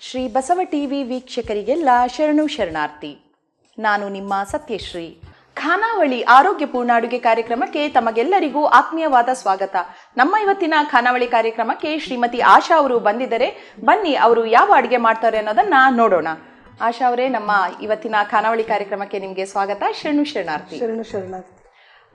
Shri Basava TV ವೀಕ್ಷಕರಿಗೆಲ್ಲ ಶರಣು ಶರಣಾರ್ಥಿ. ನಾನು ನಿಮ್ಮ ಸತ್ಯಶ್ರೀ. ಖಾನಾವಳಿ ಆರೋಗ್ಯಪೂರ್ಣ ಅಡುಗೆ ಕಾರ್ಯಕ್ರಮಕ್ಕೆ ತಮಗೆಲ್ಲರಿಗೂ ಆತ್ಮೀಯವಾದ ಸ್ವಾಗತ. ನಮ್ಮ ಇವತ್ತಿನ ಖಾನಾವಳಿ ಕಾರ್ಯಕ್ರಮಕ್ಕೆ ಶ್ರೀಮತಿ ಆಶಾ ಅವರು ಬಂದಿದ್ದರೆ. ಬನ್ನಿ, ಅವರು ಯಾವ ಅಡುಗೆ ಮಾಡ್ತಾರೆ ಅನ್ನೋದನ್ನ ನೋಡೋಣ. ಆಶಾ ಅವರೇ, ನಮ್ಮ ಇವತ್ತಿನ ಖಾನಾವಳಿ ಕಾರ್ಯಕ್ರಮಕ್ಕೆ ನಿಮಗೆ ಸ್ವಾಗತ. ಶರಣು ಶರಣಾರ್ಥಿ. ಶರಣು ಶರಣಾರ್ಥಿ.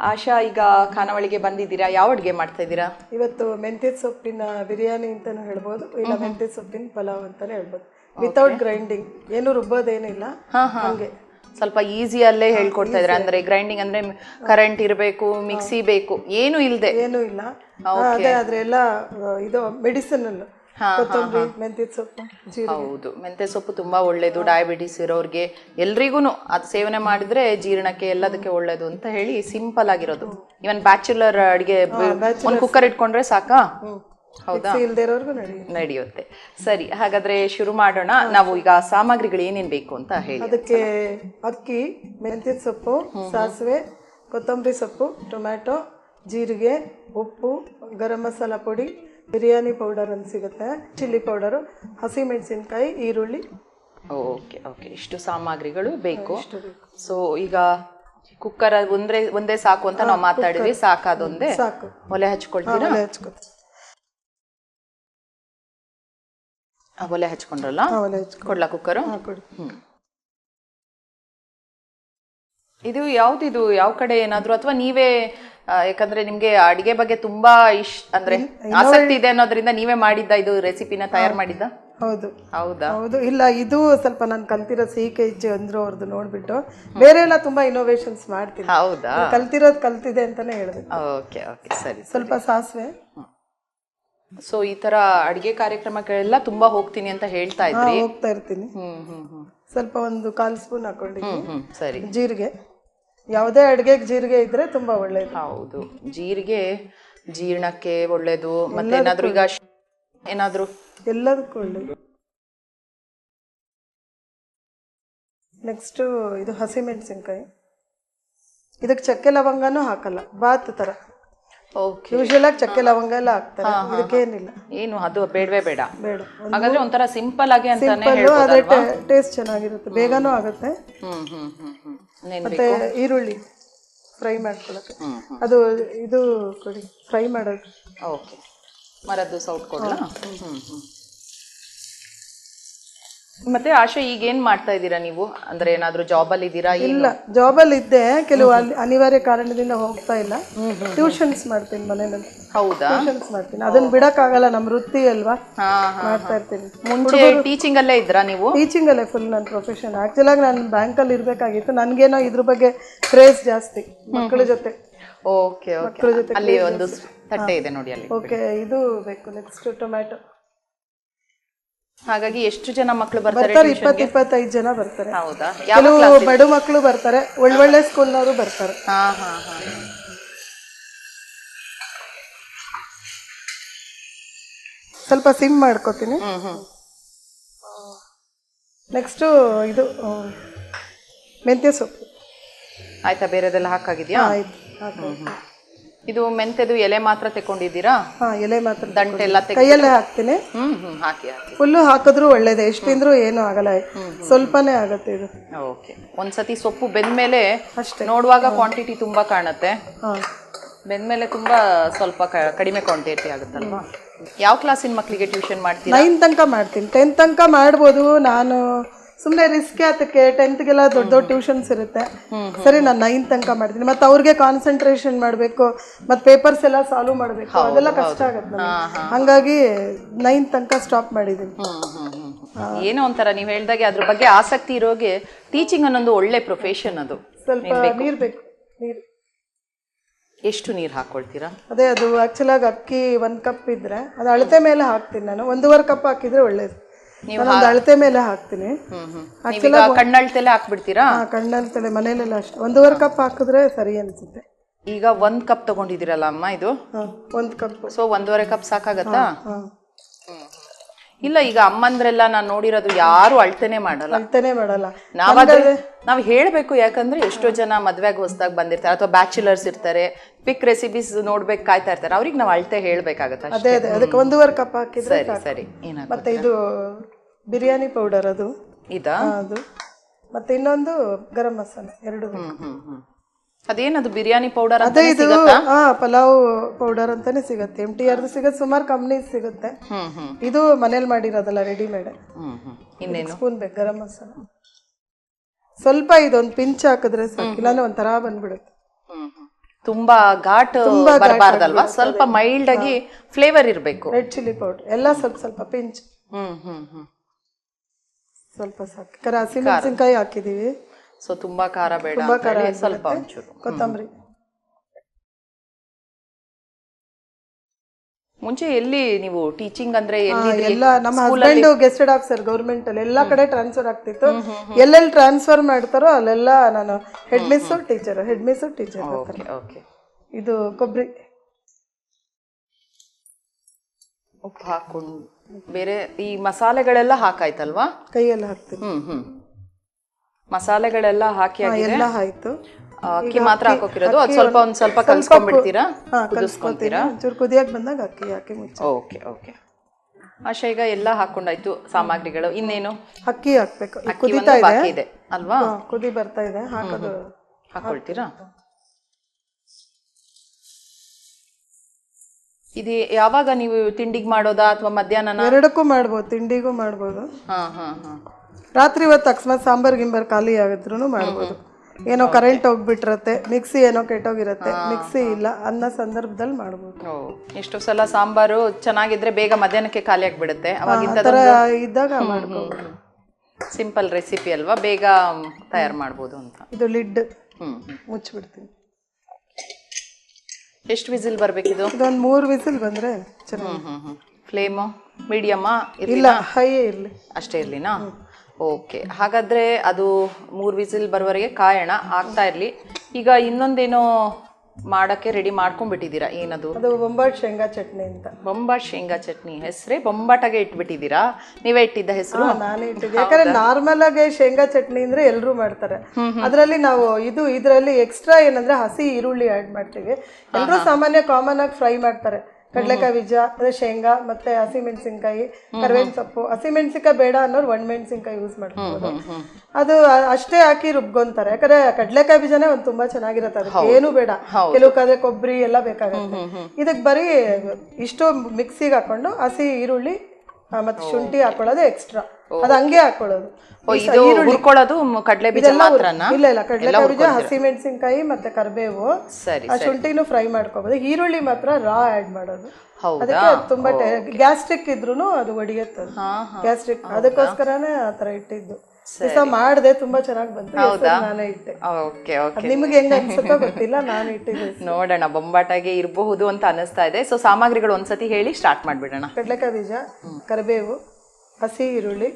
ಆಶಾ ಈಗ ಖಾನಾವಳಿಗೆ ಬಂದಿದ್ದೀರಾ? ಯಾವ ಅಡುಗೆ ಮಾಡ್ತಾ ಇದ್ದೀರಾ? ಇವತ್ತು ಮೆಂತ್ಯ ಸೊಪ್ಪಿನ ಬಿರಿಯಾನಿ ಅಂತಾನು ಹೇಳ್ಬೋದು. ಇಲ್ಲ ಮೆಂತ್ಯ ಸೊಪ್ಪಿನ ಪಲಾವ್ ಅಂತಾನೆ ಹೇಳ್ಬೋದು. ವಿತೌಟ್ ಗ್ರೈಂಡಿಂಗ್ ಏನು ರುಬ್ಬೋದೇನಿಲ್ಲ ಹಾಗೆ. ಸ್ವಲ್ಪ ಈಸಿಯಲ್ಲೇ ಹೇಳ್ಕೊಡ್ತಾ ಇದ್ದಾರೆ? ಅಂದ್ರೆ ಗ್ರೈಂಡಿಂಗ್ ಅಂದ್ರೆ ಕರೆಂಟ್ ಇರಬೇಕು ಮಿಕ್ಸಿ ಬೇಕು ಏನು ಇಲ್ಲದೆ ಏನು ಇಲ್ಲ. ಅದೇ ಆದ್ರೆ ಎಲ್ಲ ಇದು ಮೆಡಿಸಿನಲ್ ಕೊತ್ತಂಬರಿ ಮೆಂತ್ಯ ಸೊಪ್ಪು ಹೌದು ಮೆಂತೆ ಸೊಪ್ಪು ತುಂಬಾ ಒಳ್ಳೇದು. ಡಯಾಬಿಟಿಸ್ ಇರೋರಿಗೆ ಎಲ್ರಿಗೂ ಅದು ಸೇವನೆ ಮಾಡಿದ್ರೆ ಜೀರ್ಣಕ್ಕೆ ಎಲ್ಲದಕ್ಕೆ ಒಳ್ಳೇದು ಅಂತ ಹೇಳಿ ಸಿಂಪಲ್ ಆಗಿರೋದು. ಇವನ್ ಬ್ಯಾಚುಲರ್ ಅಡಿಗೆ ಒಂದು ಕುಕ್ಕರ್ ಇಟ್ಕೊಂಡ್ರೆ ಸಾಕಾ? ಹೌದಾ? ನಡೆಯುತ್ತೆ. ಸರಿ ಹಾಗಾದ್ರೆ ಶುರು ಮಾಡೋಣ. ನಾವು ಈಗ ಸಾಮಗ್ರಿಗಳು ಏನೇನ್ ಬೇಕು ಅಂತ ಹೇಳಿ. ಅದಕ್ಕೆ ಅಕ್ಕಿ ಮೆಂತೆ ಸೊಪ್ಪು ಸಾಸಿವೆ ಕೊತ್ತಂಬರಿ ಸೊಪ್ಪು ಟೊಮ್ಯಾಟೊ ಜೀರಿಗೆ ಉಪ್ಪು ಗರಂ ಮಸಾಲ ಪುಡಿ ಬಿರಿಯಾನಿ ಪೌಡರ್ ಅಂತ ಸಿಗುತ್ತೆ ಚಿಲ್ಲಿ ಪೌಡರು ಹಸಿಮೆಣಸಿನ್ಕಾಯಿ ಈರುಳ್ಳಿ. Okay okay. ಇಷ್ಟು ಸಾಮಗ್ರಿಗಳು ಬೇಕು. ಸೊ ಈಗ ಕುಕ್ಕರ್ ಒಂದ್ರೆ ಒಂದೇ ಸಾಕು ಅಂತ ನಾವು ಮಾತಾಡಿದ್ವಿ. ಸಾಕಾದೊಂದೇ ಸಾಕು. ಒಲೆ ಹಚ್ಕೊಳ್ತೀರಾ? ಒಲೆ ಒಲೆ ಹಚ್ಕೊಂಡ್ರಲ್ಲ? ಒಲೆ ಕೊಡ್ಲಾ ಕುಕ್ಕರು ಇದು ಯಾವ್ದಿದು? ಯಾವ ಕಡೆ ಏನಾದ್ರು? ಅಥವಾ ನೀವೇ ಯಾಕಂದ್ರೆ ನಿಮ್ಗೆ ಅಡಿಗೆ ಬಗ್ಗೆ ತುಂಬಾ ಇಶ್ ಅಂದ್ರೆ ಆಸಕ್ತಿ ಇದೆ ಅನ್ನೋದ್ರಿಂದ ನೀವೇ ಮಾಡಿದ್ದ ಇದು ರೆಸಿಪಿನ ತಯಾರು ಮಾಡಿದ್ದ? ಹೌದು. ಹೌದಾ? ಹೌದು ಇಲ್ಲ ಇದು ಸ್ವಲ್ಪ ನಾನು ಕಲ್ತಿರೋ ಸಿಹಿ ಜಿ ಅಂದ್ರು ಅವ್ರದ್ದು ನೋಡ್ಬಿಟ್ಟು. ಬೇರೆ ಎಲ್ಲ ತುಂಬಾ ಇನೋವೇಷನ್ಸ್ ಮಾಡ್ತೀನಿ. ಹೌದಾ? ಕಲ್ತಿರೋದು ಕಲ್ತಿದೆ ಅಂತಾನೆ ಹೇಳಿದೆ ಓಕೆ ಓಕೆ ಸರಿ ಸ್ವಲ್ಪ ಸಾಸಿವೆ. ಸೊ ಈ ತರ ಅಡಿಗೆ ಕಾರ್ಯಕ್ರಮಗಳೆಲ್ಲ ತುಂಬಾ ಹೋಗ್ತೀನಿ ಅಂತ ಹೇಳ್ತಾ ಇದ್ರಿ? ಹೋಗ್ತಾ ಇರ್ತೀನಿ. ಸ್ವಲ್ಪ ಒಂದು ಕಾಲ್ ಸ್ಪೂನ್ ಹಾಕೊಂಡಿದ್ದೀನಿ. ಸರಿ. ಜೀರಿಗೆ. ಯಾವುದೇ ಅಡುಗೆಗೆ ಜೀರಿಗೆ ಇದ್ರೆ ತುಂಬಾ ಒಳ್ಳೇದು. ಹೌದು. ಜೀರಿಗೆ ಜೀರ್ಣಕ್ಕೆ ಒಳ್ಳೇದು. ಮತ್ತೆ ಏನಾದ್ರು ಈಗ ಏನಾದ್ರು ಎಲ್ಲದಕ್ಕೂ ಒಳ್ಳೇದು. ನೆಕ್ಸ್ಟ್ ಇದು ಹಸಿಮೆಣಸಿನ್ಕಾಯಿ ಇದಕ್ಕೆ ಚಕ್ಕೆ ಲವಂಗನೂ ಹಾಕಲ್ಲ ಬಾತ್ ತರ. ಓಕೆ ಯೂಶಲ್ ಆಗಿ ಚಕ್ಕೆ ಲವಂಗ ಎಲ್ಲ ಹಾಕ್ತಾರೆ. ಇದಕ್ಕೇನಿಲ್ಲ. ಏನು ಅದು ಬೇಡವೇ ಬೇಡ. ಬೇಡ. ಹಾಗಾದ್ರೆ ಒಂಥರ ಸಿಂಪಲ್ ಆಗಿ ಅಂತಾನೆ ಅದೇ ಟೇಸ್ಟ್ ಚೆನ್ನಾಗಿರುತ್ತೆ. ಬೇಗನೂ ಆಗುತ್ತೆ. ಹ್ಮ್ ಹ್ಮ್ ಹ್ಮ್ ಹ್ಮ್. ಮತ್ತೆ ಈರುಳ್ಳಿ ಫ್ರೈ ಮಾಡ್ಕೊಳಕ್ಕೆ. ಅದು ಇದು ಕೊಡಿ. ಫ್ರೈ ಮಾಡೋದು. ಓಕೆ ಮರದ್ದು ಸೌಟ್ ಕೊಡ್ಲಾ? ಹ್ಮ್ ಹ್ಮ್. ಮತ್ತೆ ಆಶಾ ಈಗ ಏನ್ ಮಾಡ್ತಾ ಇದ್ದೀರಾ ನೀವು? ಅಂದ್ರೆ ಏನಾದ್ರೂ ಜಾಬ್ ಅಲ್ಲಿ ಇದ್ದೀರಾ ಇಲ್ಲ ಇಲ್ಲ ಅಲ್ಲಿ ಇದ್ದೆ. ಕೆಲವು ಅಲ್ಲಿ ಅನಿವಾರ್ಯ ಕಾರಣದಿಂದ ಹೋಗ್ತಾ ಇಲ್ಲ. ಟ್ಯೂಷನ್ಸ್ ಮಾಡ್ತೀನಿ ಮನೆಯಲ್ಲಿ. ಹೌದಾ? ಟ್ಯೂಷನ್ಸ್ ಮಾಡ್ತೀನಿ. ಅದನ್ನ ಬಿಡಕ್ಕಾಗಲ್ಲ ನಮ್ಮ ವೃತ್ತಿ ಅಲ್ವಾ? ಮಾಡ್ತಾ ಇರ್ತೀನಿ. ಮುಂಚೆ ಟೀಚಿಂಗ್ ಅಲ್ಲೇ ಇದ್ರಾ ನೀವು? ಟೀಚಿಂಗ್ ಅಲ್ಲೇ ಫುಲ್ ನನ್ನ ಪ್ರೊಫೆಷನ್ ಆಕ್ಚುಲಾಗಿ ನಾನು ಬ್ಯಾಂಕ್ ಅಲ್ಲಿ ಇರ್ಬೇಕಾಗಿತ್ತು. ನನ್ಗೇನೋ ಇದ್ರ ಬಗ್ಗೆ ಕ್ರೇಜ್ ಜಾಸ್ತಿ ಮಕ್ಕಳ ಜೊತೆ. Okay okay. ಅಲ್ಲಿ ಒಂದು ತಟ್ಟೆ ಇದೆ ನೋಡಿ ಅಲ್ಲಿ ಓಕೆ ಇದು ಬೇಕು ನೆಕ್ಸ್ಟ್ ಟೊಮ್ಯಾಟೊ ಹಾಗಾಗಿ ಎಷ್ಟು ಜನ ಮಕ್ಕಳು ಬರ್ತಾರೆ ಇಪ್ಪತ್ತು ಇಪ್ಪತ್ತೈದು ಜನ ಬರ್ತಾರೆ. ಹೌದಾ? ಕೆಲವು ಬಡ ಮಕ್ಕಳು ಬರ್ತಾರೆ ಒಳ್ಳೊಳ್ಳೆ ಸ್ಕೂಲ್ನವರು ಬರ್ತಾರೆ. ಹಾ ಹಾ ಹಾ. ಸ್ವಲ್ಪ ಸಿಮ್ ಮಾಡ್ಕೋತೀನಿ. ನೆಕ್ಸ್ಟು ಇದು ಮೆಂತ್ಯ ಸೊಪ್ಪು. ಆಯ್ತಾ ಬೇರೆದೆಲ್ಲ ಹಾಕಾಗಿದ್ಯಾ? ಆಯ್ತು. ಇದು ಮೆಂತೆದು ಎಲೆ ಮಾತ್ರ ತೆಕೊಂಡಿದ್ದೀರಾ ಹಾ ಎಲೆ ಮಾತ್ರ ದಂಟೆ ಎಲ್ಲ ತೆಗ್ ಕೈಯಲ್ಲೇ ಹಾಕ್ತೀನಿ. ಹ್ಮ್ ಹ್ಮ್ ಹಾಕಿ ಹಾಕಿ. ಫುಲ್ಲು ಹಾಕಿದ್ರು ಒಳ್ಳೇದೇ. ಎಷ್ಟು ಏನು ಏನೂ ಆಗಲ್ಲ. ಸ್ವಲ್ಪನೇ ಆಗುತ್ತೆ ಇದು. ಓಕೆ. ಒಂದ್ಸತಿ ಸೊಪ್ಪು ಬೆಂದ್ಮೇಲೆ ಅಷ್ಟೇ. ನೋಡುವಾಗ ಕ್ವಾಂಟಿಟಿ ತುಂಬಾ ಕಾಣುತ್ತೆ. ಹಾ. ಬೆಂದ್ಮೇಲೆ ತುಂಬಾ ಸ್ವಲ್ಪ ಕ- ಕಡಿಮೆ ಕ್ವಾಂಟಿಟಿ ಆಗುತ್ತಲ್ವಾ? ಯಾವ ಕ್ಲಾಸಿನ ಮಕ್ಕಳಿಗೆ ಟ್ಯೂಷನ್ ಮಾಡ್ತೀರಾ? ನೈನ್ ತನಕ ಮಾಡ್ತೀನಿ. ಟೆಂತ್ ತನಕ ಮಾಡ್ಬೋದು. ನಾನು ಸುಮ್ಮನೆ ರಿಸ್ಕ್ ಅದಕ್ಕೆ ಟೆಂತ್ಗೆಲ್ಲ ದೊಡ್ಡ ದೊಡ್ಡ ಟ್ಯೂಷನ್ಸ್ ಇರುತ್ತೆ. ಸರಿ ನಾನು ನೈನ್ ತನಕ ಮಾಡ್ತೀನಿ. ಮತ್ತೆ ಅವ್ರಿಗೆ ಕಾನ್ಸಂಟ್ರೇಷನ್ ಮಾಡಬೇಕು ಮತ್ತೆ ಪೇಪರ್ಸ್ ಎಲ್ಲ ಸಾಲ್ವ್ ಮಾಡಬೇಕು. ಅದೆಲ್ಲ ಕಷ್ಟ ಆಗುತ್ತೆ ಹಂಗಾಗಿ ನೈನ್ ತನಕ ಸ್ಟಾಪ್ ಮಾಡಿದ್ದೀನಿ. ಏನೋ ಒಂಥರ ನೀವು ಹೇಳ್ದಾಗೆ ಅದ್ರ ಬಗ್ಗೆ ಆಸಕ್ತಿ ಇರೋಗೆ ಟೀಚಿಂಗ್ ಅನ್ನೊಂದು ಒಳ್ಳೆ ಪ್ರೊಫೆಷನ್ ಅದು. ಸ್ವಲ್ಪ ನೀರು ಬೇಕು. ನೀರು. ಎಷ್ಟು ನೀರು ಹಾಕೊಳ್ತೀರಾ? ಅದೇ ಅದು ಆಕ್ಚುಲಾಗಿ ಅಕ್ಕಿ ಒಂದು ಕಪ್ ಇದ್ರೆ ಅದು ಅಳತೆ ಮೇಲೆ ಹಾಕ್ತೀನಿ ನಾನು. ಒಂದೂವರೆ ಕಪ್ ಹಾಕಿದ್ರೆ ಒಳ್ಳೇದು. ನಾನೊಂದು ಅಳತೆ ಮೇಲೆ ಹಾಕ್ತೀನಿ. ಕಣ್ಣಳ್ತೆಲೆ ಹಾಕ್ಬಿಡ್ತೀರಾ? ಹಾ ಕಣ್ಣಲ್ಲಿ ತಲೆ ಮನೇಲೆಲ್ಲ ಅಷ್ಟೇ. ಒಂದೂವರೆ ಕಪ್ ಹಾಕಿದ್ರೆ ಸರಿ ಅನ್ಸುತ್ತೆ. ಈಗ ಒಂದ್ ಕಪ್ ತಗೊಂಡಿದ್ದೀರಲ್ಲ ಅಮ್ಮ ಇದು? ಒಂದ್ ಕಪ್. ಸೊ ಒಂದೂವರೆ ಕಪ್ ಸಾಕಾಗತ್ತಾ? ಇಲ್ಲ ಈಗ ಅಮ್ಮಂದ್ರೆಲ್ಲ ನಾನು ನೋಡಿರೋದು ಯಾರು ಅಳ್ತೇನೆ ಮಾಡಲ್ಲ. ಅಳ್ತೇನೆ ಮಾಡಲ್ಲ. ನಾವಾದ್ರೆ ನಾವ್ ಹೇಳ್ಬೇಕು ಯಾಕಂದ್ರೆ ಎಷ್ಟೋ ಜನ ಮದ್ವೆಗೆ ಹೊಸದಾಗಿ ಬಂದಿರ್ತಾರೆ ಅಥವಾ ಬ್ಯಾಚುಲರ್ಸ್ ಇರ್ತಾರೆ ಪಿಕ್ ರೆಸಿಪೀಸ್ ನೋಡ್ಬೇಕು ಕಾಯ್ತಾ ಇರ್ತಾರೆ ಅವ್ರಿಗೆ ನಾವ್ ಅಳ್ತೆ ಹೇಳ್ಬೇಕಾಗತ್ತೆ ಅದೇ ಅದೇ ಅದಕ್ಕೆ ಒಂದೂವರೆ ಕಪ್ ಹಾಕಿದ್ರೆ ಸರಿ ಸರಿ ಮತ್ತೆ ಇದು ಬಿರಿಯಾನಿ ಪೌಡರ್ ಅದು. ಇದಾ? ಅದು. ಮತ್ತೆ ಇನ್ನೊಂದು ಗರಂ ಮಸಾಲೆ ಎರಡು. ಹ್ಮ್ ಹ್ಮ್ ಹ್ಮ್. ಅದೇನದು ಬಿರಿಯಾನಿ ಪೌಡರ್ ಅದೇ ಇದು ಹಾ ಪಲಾವ್ ಪೌಡರ್ ಅಂತಾನೆ ಸಿಗುತ್ತೆ. ಎಂ ಟಿ ಆರ್ದು ಸಿಗುತ್ತೆ ಸುಮಾರು ಕಂಪ್ನಿ ಸಿಗುತ್ತೆ. ಇದು ಮನೇಲಿ ಮಾಡಿರೋದಲ್ಲ ರೆಡಿಮೇಡ್ ಇನ್ನೇನು? ಸ್ಪೂನ್ ಬೇಕು ಗರಂ ಮಸಾಲ. ಸ್ವಲ್ಪ ಇದೊಂದು ಪಿಂಚ್ ಹಾಕಿದ್ರೆ ಸಾಕು ಇಲ್ಲಾಂದ್ರೆ ಒಂಥರ ಬಂದ್ಬಿಡುತ್ತೆ. ತುಂಬಾ ಘಾಟ್ ಬರಬಾರ್ದಲ್ವಾ? ಸ್ವಲ್ಪ ಮೈಲ್ಡ್ ಆಗಿ ಫ್ಲೇವರ್ ಇರಬೇಕು. ರೆಡ್ ಚಿಲ್ಲಿ ಪೌಡರ್ ಎಲ್ಲ ಸ್ವಲ್ಪ ಸ್ವಲ್ಪ ಪಿಂಚ್ ಹ್ಮ್ ಹ್ಮ್ ಹ್ಮ್. ಸ್ವಲ್ಪ ಸಾಕು. ಯಾಕಂದ್ರೆ ಹಸಿಮೆಣಸಿನ್ಕಾಯಿ ಹಾಕಿದೀವಿ. ಸೊ ತುಂಬಾ ಖಾರ ಬೇಡ ತುಂಬಾ ಖಾರ ಸ್ವಲ್ಪ ಒಂಚೂರು. ಕೊತ್ತಂಬರಿ. ಮುಂಚೆ ಎಲ್ಲಿ ನೀವು ಟೀಚಿಂಗ್ ಅಂದ್ರೆ ಎಲ್ಲ ನಮ್ಮ ಹಸ್ಬೆಂಡ್ ಗೆಸ್ಟೆಡ್ ಆಫೀಸರ್ ಗೌರ್ಮೆಂಟ್ ಅಲ್ಲಿ ಎಲ್ಲಾ ಕಡೆ ಟ್ರಾನ್ಸ್ಫರ್ ಆಗ್ತಿತ್ತು. ಎಲ್ಲೆಲ್ಲಿ ಟ್ರಾನ್ಸ್ಫರ್ ಮಾಡ್ತಾರೋ ಅಲ್ಲೆಲ್ಲ ನಾನು head miss teacher head miss teacher ಇದು ಕೊಬ್ಬರಿ. ಉಪ್ಪು ಹಾಕೊಂಡು ಬೇರೆ ಈ ಮಸಾಲೆಗಳೆಲ್ಲ ಹಾಕಾಯ್ತಲ್ವಾ? ಕೈಯಲ್ಲಿ ಹಾಕ್ತೀನಿ. ಹ್ಮ್ ಹ್ಮ್. ಮಸಾಲೆಗಳೆಲ್ಲ ಹಾಕಿ ಎಲ್ಲ ಆಯ್ತು. ಅಕ್ಕಿ ಮಾತ್ರ ಹಾಕೋಕಿರೋದು. ಅದು ಸ್ವಲ್ಪ ಒಂದ್ ಸ್ವಲ್ಪ ಕಲ್ಸ್ಕೊಂಡ್ಬಿಡ್ತೀರಾ? ಒಂಚೂರು ಕುದಿಯಕ್ ಬಂದಾಗ ಅಕ್ಕಿ ಹಾಕಿ ಮುಚ್ಚಿ. Okay okay. ಆಶಾ ಈಗ ಎಲ್ಲ ಹಾಕೊಂಡಾಯ್ತು ಸಾಮಗ್ರಿಗಳು. ಇನ್ನೇನು? ಅಕ್ಕಿ ಹಾಕ್ಬೇಕು. ಕುದಿತಾ ಬಾಕಿ ಇದೆ ಅಲ್ವಾ? ಕುದಿ ಬರ್ತಾ ಇದೆ. ಹಾಕೋದು ಹಾಕೊಳ್ತೀರಾ? ಇದು ಯಾವಾಗ ನೀವು ತಿಂಡಿಗೆ ಮಾಡೋದಾ ಅಥವಾ ಮಧ್ಯಾಹ್ನ ಎರಡಕ್ಕೂ ಮಾಡ್ಬೋದು. ತಿಂಡಿಗೂ ಮಾಡ್ಬೋದು. ಹಾ ಹಾ ಹಾ. ರಾತ್ರಿ ಹೊತ್ತು ಅಕಸ್ಮಾತ್ ಸಾಂಬಾರ್ ಗಿಂಬಾರ್ ಖಾಲಿ ಆಗಿದ್ರು ಮಾಡ್ಬೋದು. ಏನೋ ಕರೆಂಟ್ ಹೋಗ್ಬಿಟ್ಟಿರತ್ತೆ ಮಿಕ್ಸಿ ಏನೋ ಕೆಟ್ಟೋಗಿರತ್ತೆ ಮಿಕ್ಸಿ ಇಲ್ಲ ಅನ್ನೋ ಸಂದರ್ಭದಲ್ಲಿ ಮಾಡ್ಬೋದು. ಎಷ್ಟೋ ಸಲ ಸಾಂಬಾರು ಚೆನ್ನಾಗಿದ್ರೆ ಬೇಗ ಮಧ್ಯಾಹ್ನಕ್ಕೆ ಖಾಲಿ ಆಗ್ಬಿಡುತ್ತೆ. ಅವಾಗಿಂದ ಆ ಥರ ಇದ್ದಾಗ ಮಾಡ್ಬೋದು. ಸಿಂಪಲ್ ರೆಸಿಪಿ ಅಲ್ವಾ? ಬೇಗ ತಯಾರು ಮಾಡ್ಬೋದು ಅಂತ. ಇದು ಲಿಡ್. ಮುಚ್ಚಿಬಿಡ್ತೀನಿ. ಎಷ್ಟು ವಿಸಿಲ್ ಇದು ಇದೊಂದು ಮೂರು ವಿಸಿಲ್ ಬಂದ್ರೆ ಚೆನ್ನಾಗಿ ಫ್ಲೇಮು ಮೀಡಿಯಮ್ಮಾ ಇಲ್ಲ ಹೈ ಇರಲಿ. ಅಷ್ಟೇ ಇರ್ಲಿನಾ? ಓಕೆ ಹಾಗಾದ್ರೆ ಅದು ಮೂರು ವಿಸಿಲ್ ಬರುವವರೆಗೆ ಕಾಯೋಣ. ಆಗ್ತಾ ಇರ್ಲಿ. ಈಗ ಇನ್ನೊಂದೇನೋ ಮಾಡಕ್ಕೆ ರೆಡಿ ಮಾಡ್ಕೊಂಡ್ಬಿಟ್ಟಿದ್ದೀರಾ? ಏನದು? ಅದು ಬೊಂಬಾಟ್ ಶೇಂಗಾ ಚಟ್ನಿ ಅಂತ. ಬೊಂಬಾಟ್ ಶೇಂಗಾ ಚಟ್ನಿ. ಹೆಸರೇ ಬೊಂಬಾಟಾಗೆ ಇಟ್ಬಿಟ್ಟಿದ್ದೀರಾ? ನೀವೇ ಇಟ್ಟಿದ್ದ ಹೆಸರು? ನಾನೇ ಇಟ್ಟಿದ್ದೆ. ಯಾಕಂದ್ರೆ ನಾರ್ಮಲ್ ಆಗಿ ಶೇಂಗಾ ಚಟ್ನಿ ಅಂದ್ರೆ ಎಲ್ಲರೂ ಮಾಡ್ತಾರೆ. ಅದರಲ್ಲಿ ನಾವು ಇದು ಇದರಲ್ಲಿ ಎಕ್ಸ್ಟ್ರಾ ಏನಂದ್ರೆ ಹಸಿ ಈರುಳ್ಳಿ ಆಡ್ ಮಾಡ್ತೀವಿ. ಎಲ್ಲರೂ ಸಾಮಾನ್ಯ ಕಾಮನ್ ಆಗಿ ಫ್ರೈ ಮಾಡ್ತಾರೆ. ಕಡಲೆಕಾಯಿ ಬೀಜ ಅದೇ ಶೇಂಗಾ ಮತ್ತೆ ಹಸಿ ಮೆಣಸಿನ್ಕಾಯಿ ಕರಿಬೇವಿನ ಸೊಪ್ಪು. ಹಸಿ ಮೆಣಸಿನ್ಕಾಯಿ ಬೇಡ ಅನ್ನೋರು ಒಣ ಮೆಣಸಿನ್ಕಾಯಿ ಯೂಸ್ ಮಾಡ್ಕೋಬಹುದು ಅದು ಅಷ್ಟೇ ಹಾಕಿ ರುಬ್ಕೊಂತಾರೆ. ಯಾಕಂದ್ರೆ ಕಡಲೆಕಾಯಿ ಬೀಜನೇ ಒಂದು ತುಂಬಾ ಚೆನ್ನಾಗಿರುತ್ತೆ. ಅದಕ್ಕೆ ಏನು ಬೇಡ. ಕೆಲವು ಕೊಬ್ಬರಿ ಎಲ್ಲ ಬೇಕಾಗುತ್ತೆ. ಇದಕ್ಕೆ ಬರೀ ಇಷ್ಟು ಮಿಕ್ಸಿಗೆ ಹಾಕೊಂಡು ಹಸಿ ಈರುಳ್ಳಿ ಮತ್ತೆ ಶುಂಠಿ ಹಾಕೊಳ್ಳೋದು ಎಕ್ಸ್ಟ್ರಾ ಅದು ಹಂಗೆ ಹಾಕೊಳ್ಳೋದು. ಹುರ್ಕೊಳ್ಳೋದು ಕಡಲೆ ಬೀಜ ಮಾತ್ರನಾ? ಇಲ್ಲ ಇಲ್ಲ ಕಡಲೆಕಾಯಿ ಬೀಜ ಹಸಿ ಮೆಣಸಿನ್ಕಾಯಿ ಮತ್ತೆ ಕರಿಬೇವು. ಸರಿ ಆ ಶುಂಠಿನೂ ಫ್ರೈ ಮಾಡ್ಕೋಬಹುದು ಈರುಳ್ಳಿ ಮಾತ್ರ ರಾ ಆಡ್ ಮಾಡೋದು. ಅದಕ್ಕೆ ಅದು ತುಂಬಾ ಗ್ಯಾಸ್ಟ್ರಿಕ್ ಇದ್ರೂನು ಅದು ಒಡಿಯತ್ತೆ ಗ್ಯಾಸ್ಟ್ರಿಕ್ ಅದಕ್ಕೋಸ್ಕರನೇ ಆ ತರ ಇಟ್ಟಿದ್ದು. ದಿವಸ ಮಾಡಿದೆ ತುಂಬಾ ಚೆನ್ನಾಗಿ ಬಂತು. ಹೌದಾ? ನಾನೇ ಇಟ್ಟೆ. Okay okay. ನಿಮಗೆ ಹೆಂಗ್ ಅನ್ಸುತ್ತೋ ಗೊತ್ತಿಲ್ಲ ನಾನು ಇಟ್ಟಿದ್ದೆ. ನೋಡೋಣ ಬೊಂಬಾಟಾಗೆ ಇರಬಹುದು ಅಂತ ಅನಿಸ್ತಾ ಇದೆ. ಸೊ ಸಾಮಗ್ರಿಗಳು ಒಂದ್ಸತಿ ಹೇಳಿ ಸ್ಟಾರ್ಟ್ ಮಾಡ್ಬಿಡೋಣ. ಕಡಲೆಕಾಯಿ ಬೀಜ ಕರಿಬೇವು ಹಸಿ ಈರುಳ್ಳಿ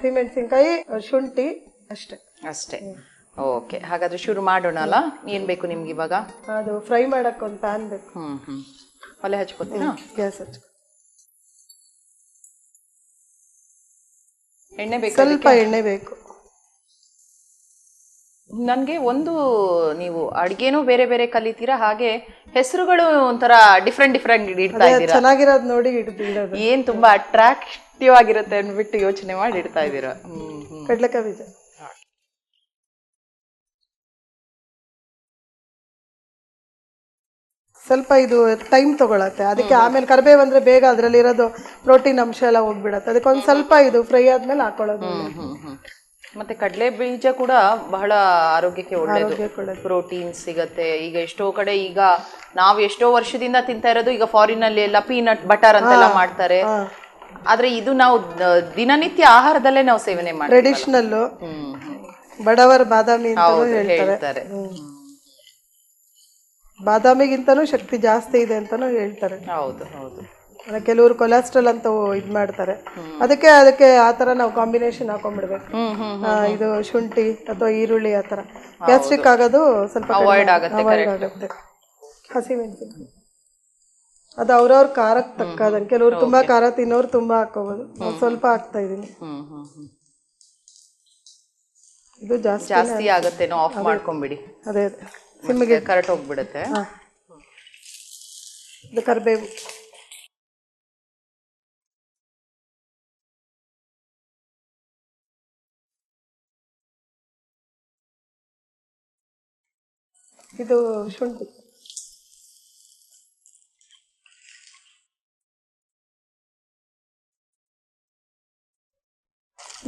ಸಿಮೆಣಸಿನ್ಕಾಯಿ ಶುಂಠಿ ಅಷ್ಟೇ. ಅಷ್ಟೇ. ಓಕೆ ಹಾಗಾದ್ರೆ ಶುರು ಮಾಡೋಣ ಅಲ್ಲ? ಏನ್ ಬೇಕು ನಿಮ್ಗೆ ಇವಾಗ? ಅದು ಫ್ರೈ ಮಾಡಕ್ಕೆ ಒಂದು ಪ್ಯಾನ್ ಬೇಕು. ಹ್ಮ್ ಹ್ಮ್. ಒಲೆ ಹಚ್ಕೋತೀರಾ? ಗ್ಯಾಸ್ ಹಚ್ಚು ಎಣ್ಣೆ ಬೇಕು ಸ್ವಲ್ಪ ಎಣ್ಣೆ ಬೇಕು. ನನಗೆ ಒಂದು ನೀವು ಅಡ್ಗೆನೂ ಬೇರೆ ಬೇರೆ ಕಲಿತೀರಾ ಹಾಗೆ ಹೆಸರುಗಳು ಒಂಥರ ಡಿಫ್ರೆಂಟ್ ಡಿಫ್ರೆಂಟ್ ಇಡ್ತಾ ಇದ್ದೀರಾ? ಚೆನ್ನಾಗಿರೋದು ನೋಡಿ ಇಡ್ತೀರಾ ಏನ್ ತುಂಬಾ ಅಟ್ರಾಕ್ಟಿವ್ ಆಗಿರುತ್ತೆ ಅಂದ್ಬಿಟ್ಟು ಯೋಚನೆ ಮಾಡಿ ಇಡ್ತಾ ಇದ್ದೀರಾ? ಕಡಲೆಕಾಯಿ ಬೀಜ. ಸ್ವಲ್ಪ ಇದು ಟೈಮ್ ತಗೊಳತ್ತೆ. ಅದಕ್ಕೆ ಆಮೇಲೆ ಕರಿಬೇವು ಅಂದ್ರೆ ಬೇಗ ಅದ್ರಲ್ಲಿ ಇರೋದು ಪ್ರೋಟೀನ್ ಅಂಶ ಎಲ್ಲ ಹೋಗ್ಬಿಡತ್ತೆ. ಅದಕ್ಕೆ ಒಂದ್ ಸ್ವಲ್ಪ ಇದು ಫ್ರೈ ಆದ್ಮೇಲೆ ಹಾಕೊಳ್ಳೋದು. ಮತ್ತೆ ಕಡಲೆ ಬೀಜ ಕೂಡ ಬಹಳ ಆರೋಗ್ಯಕ್ಕೆ ಒಳ್ಳೆಯದು. ಪ್ರೋಟೀನ್ ಸಿಗತ್ತೆ. ಈಗ ಎಷ್ಟೋ ಕಡೆ ಈಗ ನಾವು ಎಷ್ಟೋ ವರ್ಷದಿಂದ ತಿಂತಾ ಇರೋದು ಈಗ ಫಾರಿನ್ ಅಲ್ಲಿ ಎಲ್ಲ ಪೀನಟ್ ಬಟರ್ ಅಂತೆಲ್ಲ ಮಾಡ್ತಾರೆ. ಆದ್ರೆ ಇದು ನಾವು ದಿನನಿತ್ಯ ಆಹಾರದಲ್ಲೇ ನಾವು ಸೇವನೆ ಮಾಡ್ತೀವಿ ಟ್ರೆಡಿಷನಲ್ ಬಡವರ ಬಾದಾಮಿ ಹೇಳ್ತಾರೆ. ಬಾದಾಮಿಗಿಂತನೂ ಶಕ್ತಿ ಜಾಸ್ತಿ ಇದೆ ಅಂತಾನೂ ಹೇಳ್ತಾರೆ. ಹೌದು ಹೌದು. ಕೆಲವರು ಕೊಲೆಸ್ಟ್ರಾಲ್ ಅಂತ ಇದ್ ಮಾಡ್ತಾರೆ. ಅದಕ್ಕೆ ಅದಕ್ಕೆ ಆ ತರ ನಾವು ಕಾಂಬಿನೇಷನ್ ಹಾಕೊಂಡ್ಬಿಡ್ಬೇಕು. ಇದು ಶುಂಠಿ ಅಥವಾ ಈರುಳ್ಳಿ ಆ ತರ. ಗ್ಯಾಸ್ಟ್ರಿಕ್ ಆಗೋದು ಸ್ವಲ್ಪ ಅವಾಯ್ಡ್ ಆಗುತ್ತೆ ಹಸಿ ಮೆಣಸಿನ್ಕಾಯಿ ಅದು ಅವ್ರವ್ರ ಖಾರಕ್ಕೆ ತಕ್ಕದಂಗೆ. ಕೆಲವ್ರು ತುಂಬಾ ಖಾರ ತಿನ್ನೋರು ತುಂಬಾ ಹಾಕೋಬಹುದು ಸ್ವಲ್ಪ ಹಾಕ್ತಾ ಹ್ಮ್ ಇದು ಜಾಸ್ತಿ ಜಾಸ್ತಿ ಆಗತ್ತೇನೋ ಆಫ್ ಮಾಡ್ಕೊಂಬಿಡಿ. ಅದೇ ಅದೇ. ಸಿಮ್ಮಿಗೆ ಕರೆಕ್ಟ್ ಹೋಗ್ಬಿಡುತ್ತೆ. ಇದು ಕರಿಬೇವು ಇದು ಶುಂಠಿ.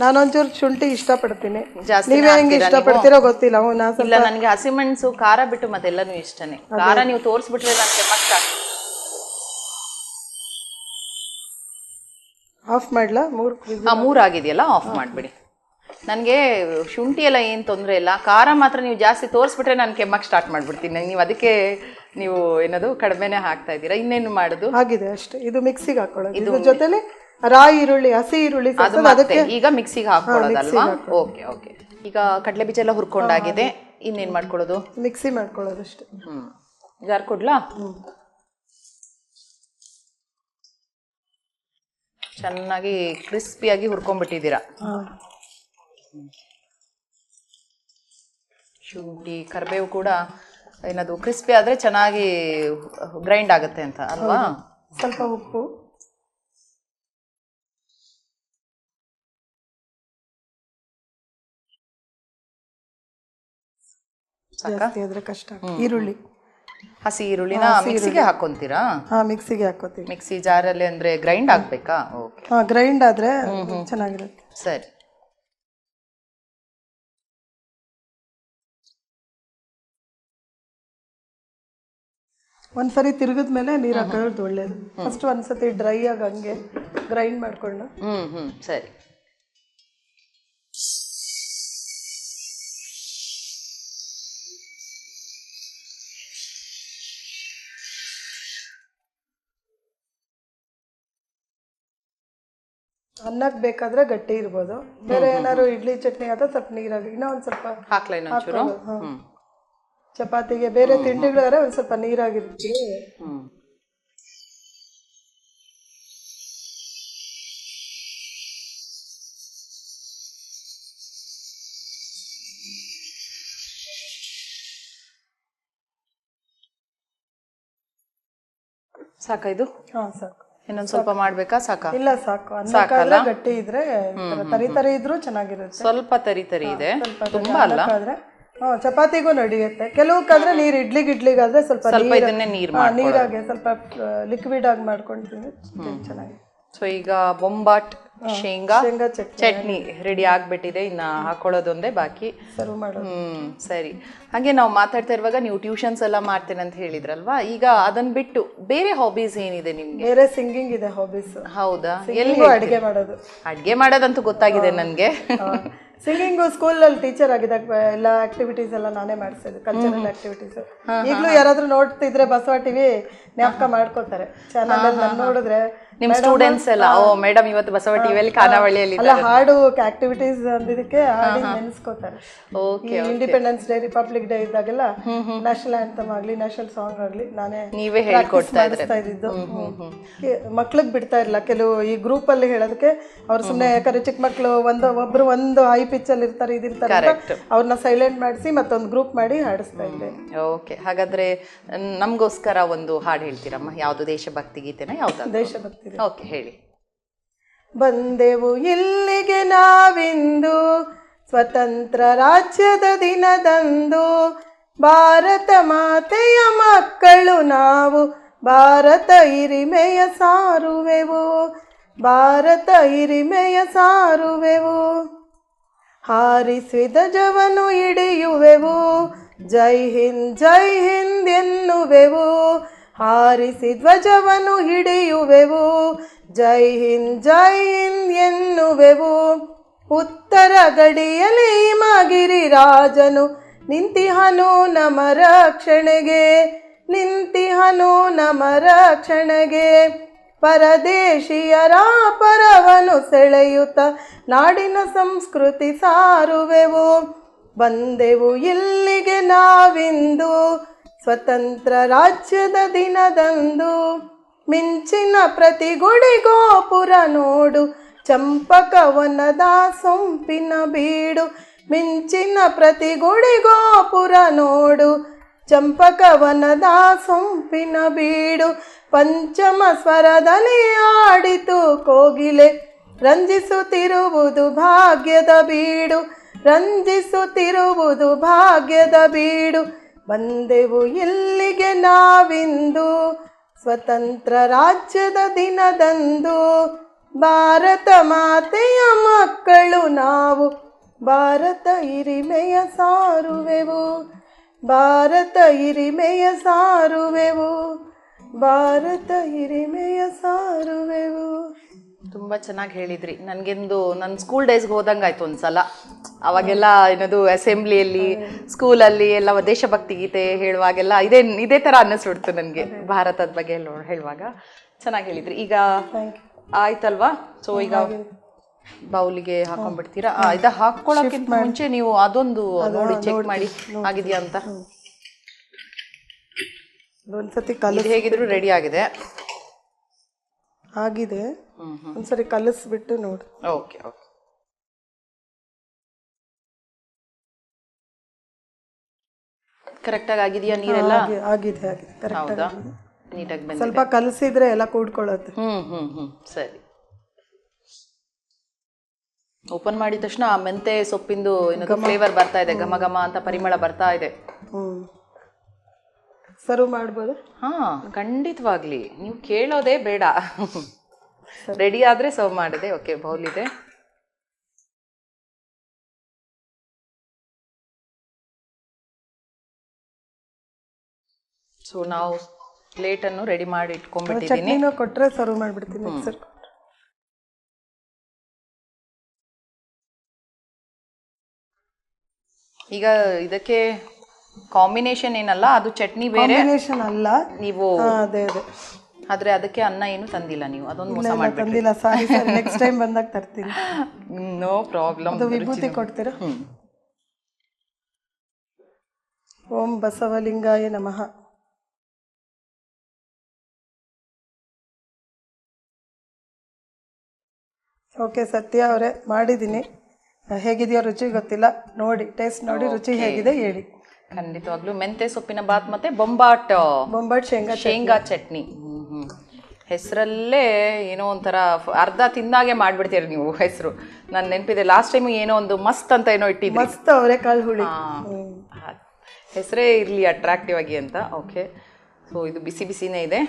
ನಾನೊಂಚೂರು ಶುಂಠಿ ಇಷ್ಟಪಡ್ತೀನಿ. ಜಾಸ್ತಿ ನೀವೇ ಹೆಂಗೆ ಇಷ್ಟಪಡ್ತೀರೋ ಗೊತ್ತಿಲ್ಲ ಹ್ಞೂ ಇಲ್ಲ ನನಗೆ ಹಸಿಮೆಣಸು ಖಾರ ಬಿಟ್ಟು ಮತ್ತೆಲ್ಲನೂ ಇಷ್ಟನೇ. ಖಾರ ನೀವು ತೋರಿಸ್ಬಿಟ್ರೆ ನನಗೆ ಮಕ್ಕ ಆಫ್ ಮಾಡ್ಲಾ? ಮೂರು ಆ ಮೂರ್ ಆಗಿದೆಯಲ್ಲ ಆಫ್ ಮಾಡ್ಬಿಡಿ. ನನಗೆ ಶುಂಠಿ ಎಲ್ಲ ಏನು ತೊಂದರೆ ಇಲ್ಲ. ಖಾರ ಮಾತ್ರ ನೀವು ಜಾಸ್ತಿ ತೋರಿಸ್ಬಿಟ್ರೆ ನಾನು ಕೆಮ್ಮಕ್ಕೆ ಸ್ಟಾರ್ಟ್ ಮಾಡ್ಬಿಡ್ತೀನಿ. ನೀವು ಅದಕ್ಕೆ ನೀವು ಏನದು ಕಡಿಮೆನೇ ಹಾಕ್ತಾ ಇದ್ದೀರಾ. ಇನ್ನೇನು ಮಾಡೋದು? ಆಗಿದೆ ಅಷ್ಟೇ. ಇದು ಮಿಕ್ಸಿಗೆ ಹಾಕೊಳ್ಳೋದು. ಇದ್ರ ಜೊತೆಲಿ ರಾಯಿ ಈರುಳ್ಳಿ ಹಸಿ ಈರುಳ್ಳಿ ಅದು ಮತ್ತೆ ಅದಕ್ಕೆ ಈಗ ಮಿಕ್ಸಿಗೆ ಹಾಕೊಳ್ಳೋದಲ್ವಾ ಓಕೆ ಓಕೆ ಈಗ ಕಡಲೆ ಬೀಜ ಎಲ್ಲ ಹುರ್ಕೊಂಡಾಗಿದೆ. ಇನ್ನೇನ್ ಮಾಡ್ಕೊಳ್ಳೋದು? ಮಿಕ್ಸಿ ಮಾಡ್ಕೊಳ್ಳೋದು ಅಷ್ಟೇ ಹ್ಮ್. ಜಾರ್ ಕೊಡ್ಲಾ? ಚೆನ್ನಾಗಿ ಕ್ರಿಸ್ಪಿಯಾಗಿ ಹುರ್ಕೊಂಡ್ಬಿಟ್ಟಿದ್ದೀರಾ? ಶುಂಠಿ ಕರಿಬೇವು ಕೂಡ ಏನದು ಕ್ರಿಸ್ಪಿ ಆದರೆ ಚೆನ್ನಾಗಿ ಗ್ರೈಂಡ್ ಆಗುತ್ತೆ ಅಂತ ಅಲ್ವಾ? ಸ್ವಲ್ಪ ಉಪ್ಪು. ಜಾಸ್ತಿ ಆದ್ರೆ ಕಷ್ಟ ಈರುಳ್ಳಿ. ಹಸಿ ಈರುಳ್ಳಿನ ಮಿಕ್ಸಿಗೆ ಹಾಕೊಂತೀರಾ? ಹಾ ಮಿಕ್ಸಿಗೆ ಹಾಕೋತೀವಿ ಮಿಕ್ಸಿ ಜಾರಲ್ಲಿ ಅಂದ್ರೆ ಗ್ರೈಂಡ್ ಆಗ್ಬೇಕಾ ಓಕೆ. ಹಾ ಗ್ರೈಂಡ್ ಆದ್ರೆ ಚೆನ್ನಾಗಿರುತ್ತೆ. ಸರಿ. ಒಂದ್ಸರಿ ತಿರುಗಿದ ಮೇಲೆ ನೀರು ಹಾಕೋದು ಒಳ್ಳೇದು. ಫಸ್ಟ್ ಒಂದ್ಸತಿ ಡ್ರೈ ಆಗಿ ಹಂಗೆ ಗ್ರೈಂಡ್ ಮಾಡ್ಕೊಂಡು. ಹ್ಮ್ ಹ್ಮ್. ಸರಿ. ಅನ್ನಕ್ಕೆ ಬೇಕಾದ್ರೆ ಗಟ್ಟಿ ಇರ್ಬೋದು. ಬೇರೆ ಏನಾದ್ರು ಇಡ್ಲಿ ಚಟ್ನಿ ಆದ್ರೆ ಸ್ವಲ್ಪ ನೀರಾಗಿ ಇನ್ನೂ ಒಂದು ಸ್ವಲ್ಪ ಹಾಕ್ಲಾ ಇನ್ನೊಂಚೂರು ಹಾ. ಹ್ಮ್. ಚಪಾತಿಗೆ ಬೇರೆ ತಿಂಡಿಗಳಾದ್ರೆ ಒಂದ್ ಸ್ವಲ್ಪ ನೀರಾಗಿರ್ತೀವಿ ಹ್ಮ್. ಸಾಕಾ ಇದು? ಹಾ ಸಾಕು. ಇನ್ನೊಂದ್ ಸ್ವಲ್ಪ ಮಾಡ್ಬೇಕಾ? ಸಾಕ? ಇಲ್ಲ ಸಾಕು. ಸಾಕಲ್ಲ? ಗಟ್ಟಿ ಇದ್ರೆ ತರಿ ತರಿ ಇದ್ರೂ ಚೆನ್ನಾಗಿರುತ್ತೆ. ಸ್ವಲ್ಪ ತರಿ ತರಿ ಇದೆ. ತುಂಬಾ ಅಲ್ಲ? ಚಪಾತಿಗೂ ನಡೆಯುತ್ತೆ. ಕೆಲವಕ್ಕಾದ್ರೆ ನೀರ್ ಇಡ್ಲಿಗ್ ಇಡ್ಲಿಗಾದ್ರೆ ಸ್ವಲ್ಪ ಸ್ವಲ್ಪ ಇದನ್ನೇ ನೀರ್ ನೀರಾಗೆ ಸ್ವಲ್ಪ ಲಿಕ್ವಿಡ್ ಆಗಿ ಮಾಡ್ಕೊಂಡ್ರೆ ಚೆನ್ನಾಗಿ ಸೊ ಈಗ ಬೊಂಬಾಟ್ ಶೇಂಗಾ ಚಟ್ನಿ ರೆಡಿ ಆಗ್ಬಿಟ್ಟಿದೆ ಇನ್ನ ಹಾಕೊಳ್ಳೋದೊಂದೇ ಬಾಕಿ. ಸರ್ವ್ ಮಾಡೋದು. ಹ್ಮ್ ಸರಿ. ಹಾಗೆ ನಾವು ಮಾತಾಡ್ತಾ ಇರುವಾಗ ನೀವು ಟ್ಯೂಷನ್ಸ್ ಎಲ್ಲ ಮಾಡ್ತೇನೆ ಅಂತ ಹೇಳಿದ್ರಲ್ವಾ? ಈಗ ಅದನ್ ಬಿಟ್ಟು ಬೇರೆ ಹಾಬೀಸ್ ಏನಿದೆ ನಿಮ್ಗೆ? ಬೇರೆ ಸಿಂಗಿಂಗ್ ಇದೆ ಹಾಬೀಸ್ ಹೌದಾ? ಎಲ್ಲಿ ಅಡಿಗೆ ಮಾಡೋದು. ಅಡ್ಗೆ ಮಾಡೋದಂತೂ ಗೊತ್ತಾಗಿದೆ ನನ್ಗೆ. ಸಿಂಗಿಂಗು ಸ್ಕೂಲಲ್ಲಿ ಟೀಚರ್ ಆಗಿದಾಗ ಎಲ್ಲ ಆಕ್ಟಿವಿಟೀಸ್ ಎಲ್ಲ ನಾನೇ ಮಾಡಿಸಿದ್ದು ಕಲ್ಚರಲ್ ಆಕ್ಟಿವಿಟೀಸ್ ಈಗಲೂ ಯಾರಾದ್ರೂ ನೋಡ್ತಿದ್ರೆ ಬಸವ ಟಿವಿ ಜ್ಞಾಪಕ ಮಾಡ್ಕೋತಾರೆ ಚಾನಲ್ ನೋಡಿದ್ರೆ ನಿಮ್ ಸ್ಟೂಡೆಂಟ್ಸ್ ಎಲ್ಲ ಓ ಮೇಡಮ್ ಇವತ್ತು ಬಸವ ಟಿವಿಯಲ್ಲಿ ಖಾನಾವಳಿಯಲ್ಲಿ ಅಲ್ಲ ಹಾಡು ಆಕ್ಟಿವಿಟೀಸ್ ಅಂದಿದ್ದಕ್ಕೆ ಹಾಡಿ ನೆನೆಸ್ಕೋತಾರೆ. Okay independence day republic day ಇದ್ದಾಗೆಲ್ಲ ನ್ಯಾಷನಲ್ ಆಂಥಮ್ ಆಗಲಿ ನ್ಯಾಷನಲ್ ಸಾಂಗ್ ಆಗಲಿ ನಾನೇ ನೀವೇ ಹೇಳ್ಕೊಡ್ತಾ ಇದ್ದಿದ್ದು. ಮಕ್ಳಿಗೆ ಬಿಡ್ತಾ ಇರಲಿಲ್ಲ ಕೆಲವು ಈ ಗ್ರೂಪ್ ಅಲ್ಲಿ ಹೇಳೋದಕ್ಕೆ ಅವ್ರು ಸುಮ್ಮನೆ ಯಾಕಂದ್ರೆ ಚಿಕ್ಕ ಮಕ್ಳು ಒಂದು ಒಬ್ರು ಒಂದು ಹೈ ಪಿಚ್ ಅಲ್ಲಿ ಇರ್ತಾರೆ ಇದಿರ್ತಾರೆ ಅವ್ರನ್ನ ಸೈಲೆಂಟ್ ಮಾಡಿಸಿ ಮತ್ತೊಂದು ಗ್ರೂಪ್ ಮಾಡಿ ಹಾಡಿಸ್ತಾ ಇದ್ದೆ. ಓಕೆ ಹಾಗಾದ್ರೆ ನಮಗೋಸ್ಕರ ಒಂದು ಹಾಡು ಹೇಳ್ತೀರಮ್ಮ? ಯಾವುದು? ದೇಶಭಕ್ತಿ ಗೀತೆನ ಯಾವ್ದು ದೇಶಭಕ್ತಿ ಓಕೆ ಹೇಳಿ. ಬಂದೆವು ಇಲ್ಲಿಗೆ ನಾವಿಂದು ಸ್ವತಂತ್ರ ರಾಜ್ಯದ ದಿನದಂದು. ಭಾರತ ಮಾತೆಯ ಮಕ್ಕಳು ನಾವು ಭಾರತ ಹಿರಿಮೆಯ ಸಾರುವೆವು. ಭಾರತ ಹಿರಿಮೆಯ ಸಾರುವೆವು. ಹಾರಿಸಿದ ಜವನು ಹಿಡಿಯುವೆವು. ಜೈ ಹಿಂದ್ ಜೈ ಹಿಂದ್ ಎನ್ನುವೆವು. ಹಾರಿಸಿ ಧ್ವಜವನ್ನು ಹಿಡಿಯುವೆವು. ಜೈ ಹಿಂದ್ ಜೈ ಹಿಂದ್ ಎನ್ನುವೆವು. ಉತ್ತರ ಗಡಿಯಲ್ಲಿ ಮಾಗಿರಿ ರಾಜನು. ನಿಂತಿಹನು ನಮ ರಕ್ಷಣೆಗೆ. ನಿಂತಿಹನು ನಮ ರಕ್ಷಣೆಗೆ. ಪರದೇಶಿಯರ ಪರವನು ಸೆಳೆಯುತ್ತ ನಾಡಿನ ಸಂಸ್ಕೃತಿ ಸಾರುವೆವು. ಬಂದೆವು ಇಲ್ಲಿಗೆ ನಾವಿಂದು. ಸ್ವತಂತ್ರ ರಾಜ್ಯದ ದಿನದಂದು ಮಿಂಚಿನ ಪ್ರತಿ ಗುಡಿ ಗೋಪುರ ನೋಡು ಚಂಪಕವನದ ಸೊಂಪಿನ ಬೀಡು, ಮಿಂಚಿನ ಪ್ರತಿ ಗುಡಿ ಗೋಪುರ ನೋಡು ಚಂಪಕವನದ ಸೊಂಪಿನ ಬೀಡು, ಪಂಚಮ ಸ್ವರದಲ್ಲಿ ಆಡಿತು ಕೋಗಿಲೆ, ರಂಜಿಸುತ್ತಿರುವುದು ಭಾಗ್ಯದ ಬೀಡು, ರಂಜಿಸುತ್ತಿರುವುದು ಭಾಗ್ಯದ ಬೀಡು. ಬಂದೆವು ಇಲ್ಲಿಗೆ ನಾವಿಂದು. ಸ್ವತಂತ್ರ ರಾಜ್ಯದ ದಿನದಂದು. ಭಾರತ ಮಾತೆಯ ಮಕ್ಕಳು ನಾವು. ಭಾರತ ಹಿರಿಮೆಯ ಸಾರುವೆವು. ಭಾರತ ಹಿರಿಮೆಯ ಸಾರುವೆವು. ಭಾರತ ಹಿರಿಮೆಯ ಸಾರುವೆವು. ತುಂಬಾ ಚೆನ್ನಾಗಿ ಹೇಳಿದ್ರಿ. ನನ್ಗೆಂದು ನನ್ನ ಸ್ಕೂಲ್ ಡೇಸ್ಗೆ ಹೋದಂಗಾಯ್ತು ಒಂದ್ಸಲ. ಅವಾಗೆಲ್ಲ ಏನದು ಅಸೆಂಬ್ಲಿಯಲ್ಲಿ ಸ್ಕೂಲಲ್ಲಿ ಎಲ್ಲ ದೇಶಭಕ್ತಿ ಗೀತೆ ಹೇಳುವಾಗೆಲ್ಲ ಇದೇ ಇದೇ ತರ ಅನ್ನಿಸ್ಬಿಡ್ತು ನನಗೆ ಭಾರತದ ಬಗ್ಗೆ ಹೇಳುವಾಗ. ಚೆನ್ನಾಗಿ ಹೇಳಿದ್ರಿ. ಈಗ ಆಯ್ತಲ್ವಾ? ಸೊ ಈಗ ಬೌಲಿಗೆ ಹಾಕೊಂಡ್ಬಿಡ್ತೀರಾ? ಇದ ಹಾಕೊಳಕ್ಕೆ ಮುಂಚೆ ನೀವು ಅದೊಂದು ನೋಡಿ ಚೆಕ್ ಮಾಡಿ ಆಗಿದೆಯಾ ಅಂತ? ಒಂದ್ಸತಿ ಕಲರ್ ಹೇಗಿದ್ರು ರೆಡಿ ಆಗಿದೆ. ಆಗಿದೆ. ಒಂದ್ಸರಿ ಕಲಿಸ್ಬಿಟ್ಟು ನೋಡಿ. Okay okay. ಕರೆಕ್ಟಾಗಿ ಆಗಿದೆಯಾ ನೀರೆಲ್ಲ? ಆಗಿ- ಆಗಿದೆ ಆಗಿದೆ. ಕರೆಕ್ಟ್ ಹೌದಾ? ನೀಟಾಗಿ ಬಂದಿದೆ. ಸ್ವಲ್ಪ ಕಲಸಿದ್ರೆ ಎಲ್ಲ ಕೂಡ್ಕೊಳ್ಳುತ್ತೆ. ಹ್ಮ್ ಹ್ಮ್ ಹ್ಮ್. ಸರಿ. ಓಪನ್ ಮಾಡಿದ ತಕ್ಷಣ ಆ ಮೆಂತೆ ಸೊಪ್ಪಿಂದು ಏನದು ಫ್ಲೇವರ್ ಬರ್ತಾ ಇದೆ ಘಮ ಘಮ ಅಂತ ಪರಿಮಳ ಬರ್ತಾ ಇದೆ. ಹ್ಮ್. ಸರ್ವ್ ಮಾಡ್ಬೋದು? ಹಾ ಖಂಡಿತವಾಗ್ಲಿ. ನೀವು ಕೇಳೋದೇ ಬೇಡ. ರೆಡಿ ಆದ್ರೆ ಸರ್ವ್ ಮಾಡಿದೆ. ಓಕೆ ಬೌಲ್ ಇದೆ. ಸೊ ನಾವು ಪ್ಲೇಟ್ ಅನ್ನು ರೆಡಿ ಮಾಡಿ ಇಟ್ಕೊಂಡ್ಬಿಟ್ಟಿದ್ದೀನಿ ನೀವು ಕೊಟ್ರೆ ಸರ್ವ್ ಮಾಡಿಬಿಡ್ತೀನಿ ಸರ್ ಈಗ ಇದಕ್ಕೆ ಕಾಂಬಿನೇಷನ್ ಏನಲ್ಲ ಅದು ಚಟ್ನಿ ಬೇರೆ. ಕಾಂಬಿನೇಷನ್ ಅಲ್ಲ. ನೀವು ಅದೇ ಅದೇ. ಆದ್ರೆ ಅದಕ್ಕೆ ಅನ್ನ ಏನು ತಂದಿಲ್ಲ ನೀವು ಅದೊಂದು ಮೋಸ ಮಾಡ್ಬೇಡಿ ಮಾಡ್ಬಿಟ್ರಿ. ತಂದಿಲ್ಲ. ಸಾರಿ ಸರ್ ನೆಕ್ಸ್ಟ್ ಟೈಮ್ ಬಂದಾಗ ತರ್ತೀನಿ. ನೋ ಪ್ರಾಬ್ಲಮ್ ಅದು ವಿಭೂತಿ ಕೊಡ್ತೀರಾ? ಓಂ ಬಸವಲಿಂಗಾಯ ನಮಃ. ಓಕೆ ಸತ್ಯ ಅವರೇ ಮಾಡಿದ್ದೀನಿ. ಹೇಗಿದೆಯೋ ರುಚಿ ಗೊತ್ತಿಲ್ಲ. ನೋಡಿ ಟೇಸ್ಟ್ ನೋಡಿ ರುಚಿ ಹೇಗಿದೆ ಹೇಳಿ. ಖಂಡಿತವಾಗ್ಲೂ. ಮೆಂತೆ ಸೊಪ್ಪಿನ ಬಾತ್ ಮತ್ತೆ ಬೊಂಬಾಟ್. ಬೊಂಬಾಟ್ ಶೇಂಗಾ ಶೇಂಗಾ ಚಟ್ನಿ. ಹೆಸರಲ್ಲೇ ಏನೋ ಒಂಥರ ಅರ್ಧ ತಿಂದಾಗೆ ಮಾಡ್ಬಿಡ್ತೀರಿ ನೀವು ಹೆಸರು. ನನ್ನ ನೆನಪಿದೆ ಲಾಸ್ಟ್ ಟೈಮ್ ಏನೋ ಒಂದು ಮಸ್ತ್ ಅಂತ ಏನೋ ಇಟ್ಟಿದ್ದೆ ಮಸ್ತ್ ಅವರೆಕಾಳು ಹುಳಿ. ಹೆಸರೇ ಇರಲಿ ಅಟ್ರಾಕ್ಟಿವ್ ಆಗಿ ಅಂತ. ಓಕೆ ಸೊ ಇದು ಬಿಸಿ ಬಿಸಿನೇ ಇದೆ.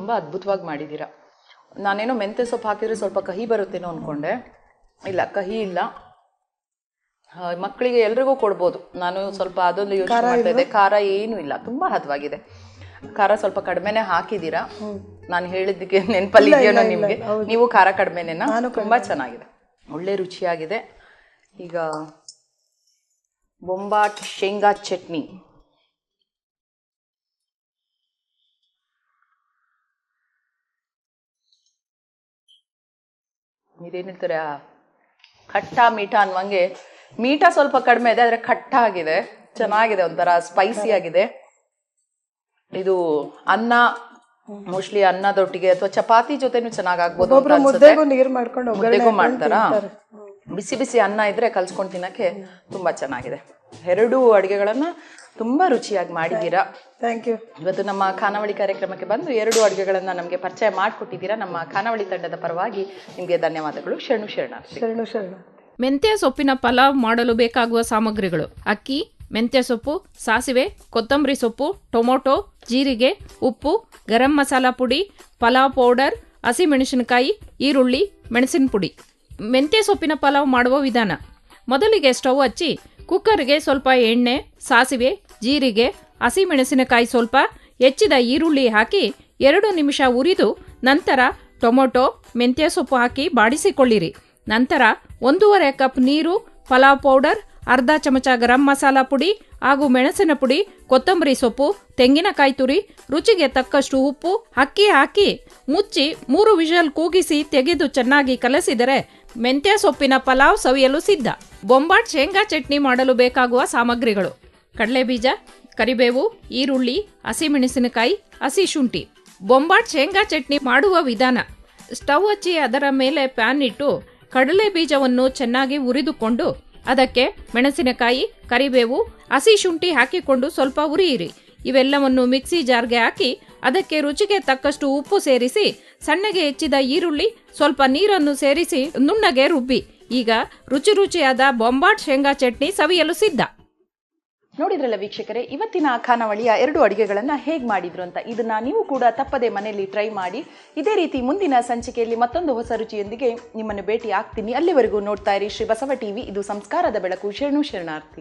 ತುಂಬ ಅದ್ಭುತವಾಗಿ ಮಾಡಿದ್ದೀರಾ. ನಾನೇನೋ ಮೆಂತ್ಯ ಸೊಪ್ಪು ಹಾಕಿದ್ರೆ ಸ್ವಲ್ಪ ಕಹಿ ಬರುತ್ತೇನೋ ಅಂದ್ಕೊಂಡೆ ಇಲ್ಲ ಕಹಿ ಇಲ್ಲ. ಮಕ್ಕಳಿಗೆ ಎಲ್ರಿಗೂ ಕೊಡ್ಬೋದು. ನಾನು ಸ್ವಲ್ಪ ಅದೊಂದು ಯೋಚನೆ ಮಾಡ್ತಾ ಇದ್ದೆ. ಖಾರ ಏನೂ ಇಲ್ಲ. ತುಂಬ ಹದವಾಗಿದೆ. ಖಾರ ಸ್ವಲ್ಪ ಕಡಿಮೆನೆ ಹಾಕಿದ್ದೀರಾ? ನಾನು ಹೇಳಿದ್ದಕ್ಕೆ ನೆನಪಲ್ಲಿ ನಿಮಗೆ? ನೀವು ಖಾರ ಕಡಿಮೆನೇನಾ? ತುಂಬ ಚೆನ್ನಾಗಿದೆ. ಒಳ್ಳೆ ರುಚಿಯಾಗಿದೆ. ಈಗ ಬೊಂಬಾಟ್ ಶೇಂಗಾ ಚಟ್ನಿ. ಇದೇನ್ ಹೇಳ್ತಾರೆ ಆ ಖಟ್ಟ ಮೀಠ ಅನ್ನುವಂಗೆ ಮೀಠ ಸ್ವಲ್ಪ ಕಡಿಮೆ ಇದೆ ಆದ್ರೆ ಖಟ್ಟ ಆಗಿದೆ. ಚೆನ್ನಾಗಿದೆ ಒಂಥರ ಸ್ಪೈಸಿ ಆಗಿದೆ. ಇದು ಅನ್ನ ಮೋಸ್ಟ್ಲಿ ಅನ್ನದೊಟ್ಟಿಗೆ ಅಥವಾ ಚಪಾತಿ ಜೊತೆನೂ ಚೆನ್ನಾಗ್ ಆಗ್ಬೋದು ಅಂತ ಅನ್ಸುತ್ತೆ. ನೀರು ಮಾಡ್ಕೊಂಡು ಒಗ್ಗರಣೆ ಮುದ್ದೆಗೂ ಮಾಡ್ತಾರಾ? ಬಿಸಿ ಬಿಸಿ ಅನ್ನ ಇದ್ರೆ ಕಲ್ಸ್ಕೊಂಡು ತಿನ್ನಕ್ಕೆ ತುಂಬಾ ಚೆನ್ನಾಗಿದೆ. ಎರಡು ಅಡುಗೆಗಳನ್ನ ತುಂಬಾ ರುಚಿಯಾಗಿ ಮಾಡಿದ್ದೀರಾ. ಥ್ಯಾಂಕ್ ಯು ಇವತ್ತು ನಮ್ಮ ಖಾನಾವಳಿ ಕಾರ್ಯಕ್ರಮಕ್ಕೆ ಬಂದು ಎರಡು ಅಡುಗೆಗಳನ್ನ ನಮಗೆ ಪರಿಚಯ ಮಾಡಿಕೊಟ್ಟಿದ್ದೀರಾ. ನಮ್ಮ ಖಾನಾವಳಿ ತಂಡದ ಪರವಾಗಿ ನಿಮಗೆ ಧನ್ಯವಾದಗಳು. ಶರಣು ಶರಣ ಶರಣು ಶರಣ ಮೆಂತ್ಯ ಸೊಪ್ಪಿನ ಪಲಾವ್ ಮಾಡಲು ಬೇಕಾಗುವ ಸಾಮಗ್ರಿಗಳು. ಅಕ್ಕಿ ಮೆಂತ್ಯ ಸೊಪ್ಪು ಸಾಸಿವೆ ಕೊತ್ತಂಬರಿ ಸೊಪ್ಪು ಟೊಮೊಟೊ ಜೀರಿಗೆ ಉಪ್ಪು ಗರಂ ಮಸಾಲ ಪುಡಿ ಪಲಾವ್ ಪೌಡರ್ ಹಸಿಮೆಣಸಿನಕಾಯಿ ಈರುಳ್ಳಿ ಮೆಣಸಿನ ಪುಡಿ. ಮೆಂತ್ಯ ಸೊಪ್ಪಿನ ಪಲಾವ್ ಮಾಡುವ ವಿಧಾನ. ಮೊದಲಿಗೆ ಸ್ಟವ್ ಹಚ್ಚಿ ಕುಕ್ಕರ್ಗೆ ಸ್ವಲ್ಪ ಎಣ್ಣೆ, ಸಾಸಿವೆ, ಜೀರಿಗೆ, ಹಸಿಮೆಣಸಿನಕಾಯಿ ಸ್ವಲ್ಪ ಹೆಚ್ಚಿದ ಈರುಳ್ಳಿ ಹಾಕಿ ಎರಡು ನಿಮಿಷ ಉರಿದು ನಂತರ ಟೊಮೊಟೊ, ಮೆಂತ್ಯ ಸೊಪ್ಪು ಹಾಕಿ ಬಾಡಿಸಿಕೊಳ್ಳಿರಿ. ನಂತರ ಒಂದೂವರೆ ಕಪ್ ನೀರು, ಪಲಾವ್ ಪೌಡರ್, ಅರ್ಧ ಚಮಚ ಗರಂ ಮಸಾಲ ಪುಡಿ ಹಾಗೂ ಮೆಣಸಿನ ಪುಡಿ, ಕೊತ್ತಂಬರಿ ಸೊಪ್ಪು, ತೆಂಗಿನಕಾಯಿ ತುರಿ, ರುಚಿಗೆ ತಕ್ಕಷ್ಟು ಉಪ್ಪು ಅಕ್ಕಿ ಹಾಕಿ ಮುಚ್ಚಿ ಮೂರು ವಿಷಲ್ ಕೂಗಿಸಿ ತೆಗೆದು ಚೆನ್ನಾಗಿ ಕಲಸಿದರೆ ಮೆಂತ್ಯ ಸೊಪ್ಪಿನ ಪಲಾವ್ ಸವಿಯಲು ಸಿದ್ಧ. ಬೊಂಬಾಟ್, ಶೇಂಗಾ ಚಟ್ನಿ ಮಾಡಲು ಬೇಕಾಗುವ ಸಾಮಗ್ರಿಗಳು. ಕಡಲೆಬೀಜ, ಕರಿಬೇವು, ಈರುಳ್ಳಿ, ಹಸಿಮೆಣಸಿನಕಾಯಿ, ಹಸಿ ಶುಂಠಿ. ಬೊಂಬಾಟ್, ಶೇಂಗಾ ಚಟ್ನಿ ಮಾಡುವ ವಿಧಾನ. ಸ್ಟವ್ ಹಚ್ಚಿ ಅದರ ಮೇಲೆ ಪ್ಯಾನ್ ಇಟ್ಟು ಕಡಲೆ ಬೀಜವನ್ನು ಚೆನ್ನಾಗಿ ಹುರಿದುಕೊಂಡು ಅದಕ್ಕೆ ಮೆಣಸಿನಕಾಯಿ, ಕರಿಬೇವು, ಹಸಿ ಶುಂಠಿ ಹಾಕಿಕೊಂಡು ಸ್ವಲ್ಪ ಉರಿಯಿರಿ ಇವೆಲ್ಲವನ್ನು ಮಿಕ್ಸಿ ಜಾರ್ಗೆ ಹಾಕಿ ಅದಕ್ಕೆ ರುಚಿಗೆ ತಕ್ಕಷ್ಟು ಉಪ್ಪು ಸೇರಿಸಿ ಸಣ್ಣಗೆ ಹೆಚ್ಚಿದ ಈರುಳ್ಳಿ, ಸ್ವಲ್ಪ ನೀರನ್ನು ಸೇರಿಸಿ ನುಣ್ಣಗೆ ರುಬ್ಬಿ. ಈಗ ರುಚಿ ರುಚಿಯಾದ ಬೊಂಬಾಟ್ ಶೇಂಗಾ ಚಟ್ನಿ ಸವಿಯಲು ಸಿದ್ಧ. ನೋಡಿದ್ರಲ್ಲ ವೀಕ್ಷಕರೇ, ಇವತ್ತಿನ ಖಾನಾವಳಿಯ ಎರಡು ಅಡುಗೆಗಳನ್ನು ಹೇಗೆ ಮಾಡಿದ್ರು ಅಂತ. ಇದನ್ನ ನೀವು ಕೂಡ ತಪ್ಪದೆ ಮನೆಯಲ್ಲಿ ಟ್ರೈ ಮಾಡಿ. ಇದೇ ರೀತಿ ಮುಂದಿನ ಸಂಚಿಕೆಯಲ್ಲಿ ಮತ್ತೊಂದು ಹೊಸ ರುಚಿಯೊಂದಿಗೆ ನಿಮ್ಮನ್ನು ಭೇಟಿ ಆಗ್ತೀನಿ ಅಲ್ಲಿವರೆಗೂ ನೋಡ್ತಾ ಇರಿ ಶ್ರೀ ಬಸವ ಟಿವಿ. ಇದು ಸಂಸ್ಕಾರದ ಬೆಳಕು. ಶರಣು ಶರಣಾರ್ಥಿ.